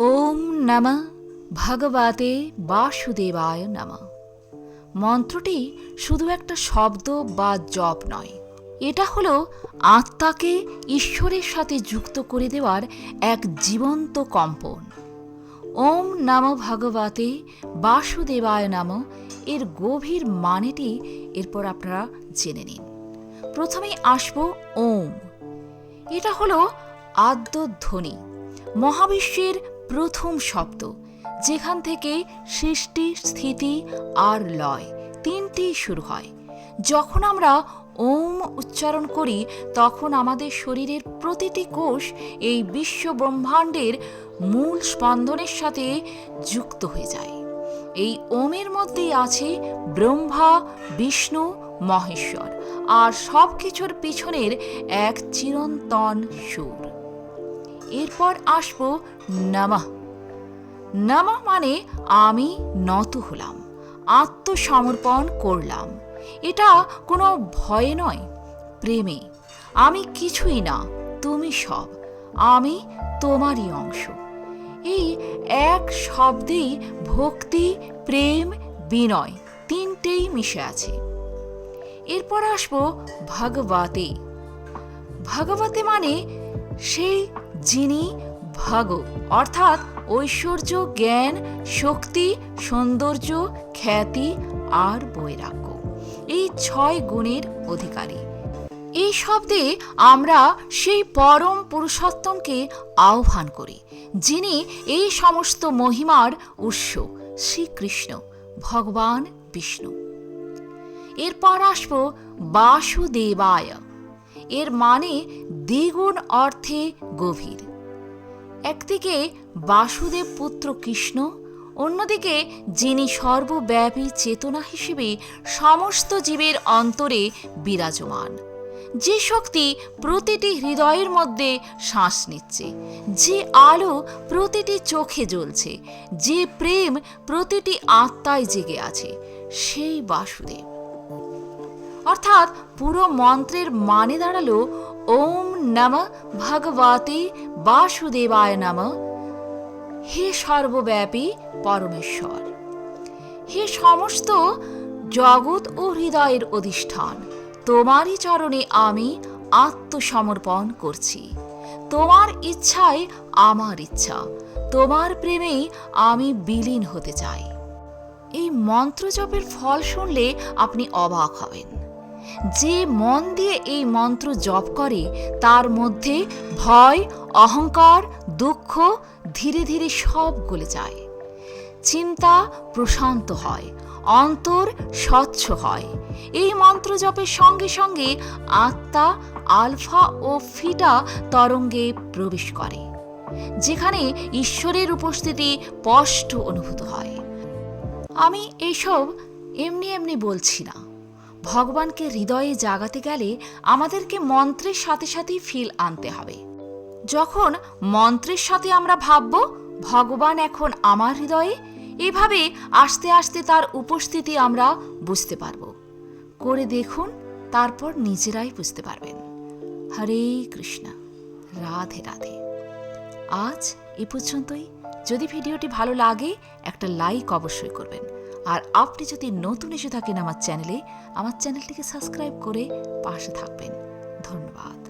ওম নম ভগবতে বাসুদেবায় নম। মন্ত্রটি শুধু একটা শব্দ বা জপ নয়, এটা হলো আত্মাকে ঈশ্বরের সাথে যুক্ত করে দেওয়ার এক জীবন্ত কম্পন। ওম নম ভগবতে বাসুদেবায় নম এর গভীর মানেটি এরপর আপনারা জেনে নিন। প্রথমেই আসব ওম। এটা হলো আদ্যধ্বনি। মহাবিশ্বের প্রথম শব্দ, যেখান থেকে সৃষ্টি, স্থিতি আর লয় তিনটি শুরু হয়। যখন আমরা ওম উচ্চারণ করি, তখন আমাদের শরীরের প্রতিটি কোষ এই বিশ্ব ব্রহ্মাণ্ডের মূল স্পন্দনের সাথে যুক্ত হয়ে যায়। এই ওমের মধ্যেই আছে ব্রহ্মা, বিষ্ণু, মহেশ্বর, আর সব কিছুর পিছনের এক চিরন্তন সুর। এরপর আসব নমঃ। নমঃ মানে আমি নত হলাম, আত্মসমর্পণ করলাম। এটা কোনো ভয়ে নয়, প্রেমে। আমি কিছুই না, তুমি সব, আমি তোমারই অংশ। এই এক শব্দেই ভক্তি, প্রেম, বিনয় তিনটেই মিশে আছে। এরপর আসব ভগবতে। ভগবতে মানে সেই যিনি ভগ অর্থাৎ ঐশ্বর্য, জ্ঞান, শক্তি, সৌন্দর্য, খ্যাতি আর বৈরাগ্য। এই ছয় গুণের অধিকারী। এই শব্দে আমরা সেই পরম পুরুষোত্তমকে আহ্বান করি, যিনি এই সমস্ত মহিমার উৎস, শ্রীকৃষ্ণ, ভগবান বিষ্ণু। এরপর আসব বাসুদেবায়। এর মানে দ্বিগুণ অর্থে গভীর। একদিকে বাসুদেব পুত্র কৃষ্ণ, অন্যদিকে যিনি সর্বব্যাপী চেতনা হিসেবে সমস্ত জীবের অন্তরে বিরাজমান। যে শক্তি প্রতিটি হৃদয়ের মধ্যে শ্বাস নিচ্ছে, যে আলো প্রতিটি চোখে জ্বলছে, যে প্রেম প্রতিটি আত্মায় জেগে আছে, সেই বাসুদেব। অর্থাৎ পুরো মন্ত্রের মানে দাঁড়াল ওম নম ভগবতে বাসুদেবায় নম। হে সর্বব্যাপী পরমেশ্বর। হে সমস্ত জগৎ ও হৃদয়ের অধিষ্ঠান, তোমারই চরণে আমি আত্মসমর্পণ করছি। তোমার ইচ্ছায় আমার ইচ্ছা, তোমার প্রেমেই আমি বিলীন হতে চাই। এই মন্ত্র জপের ফল শুনলে আপনি অবাক হবেন। যে মন দিয়ে এই মন্ত্র জপ করে, তার মধ্যে ভয়, অহংকার, দুঃখ ধীরে ধীরে সব গলে যায়। চিন্তা প্রশান্ত হয়, অন্তর স্বচ্ছ হয়। এই মন্ত্র জপের সঙ্গে সঙ্গে আত্মা আলফা ও ফিটা তরঙ্গে প্রবেশ করে, যেখানে ঈশ্বরের উপস্থিতি স্পষ্ট অনুভূত হয়। আমি এইসব এমনি এমনি বলছি না। ভগবানকে হৃদয়ে জাগাতে গেলে আমাদেরকে মন্ত্রের সাথে সাথেই ফিল আনতে হবে। যখন মন্ত্রের সাথে আমরা ভাবব, ভগবান এখন আমার হৃদয়ে, এভাবে আস্তে আস্তে তার উপস্থিতি আমরা বুঝতে পারব। করে দেখুন, তারপর নিজেরাই বুঝতে পারবেন। হরে কৃষ্ণ, রাধে রাধে। আজ এ পর্যন্তই। যদি ভিডিওটি ভালো লাগে, একটা লাইক অবশ্যই করবেন। আর আপনি যদি নতুন এসে থাকেন আমার চ্যানেলে, আমার চ্যানেলটিকে সাবস্ক্রাইব করে পাশে থাকবেন। ধন্যবাদ।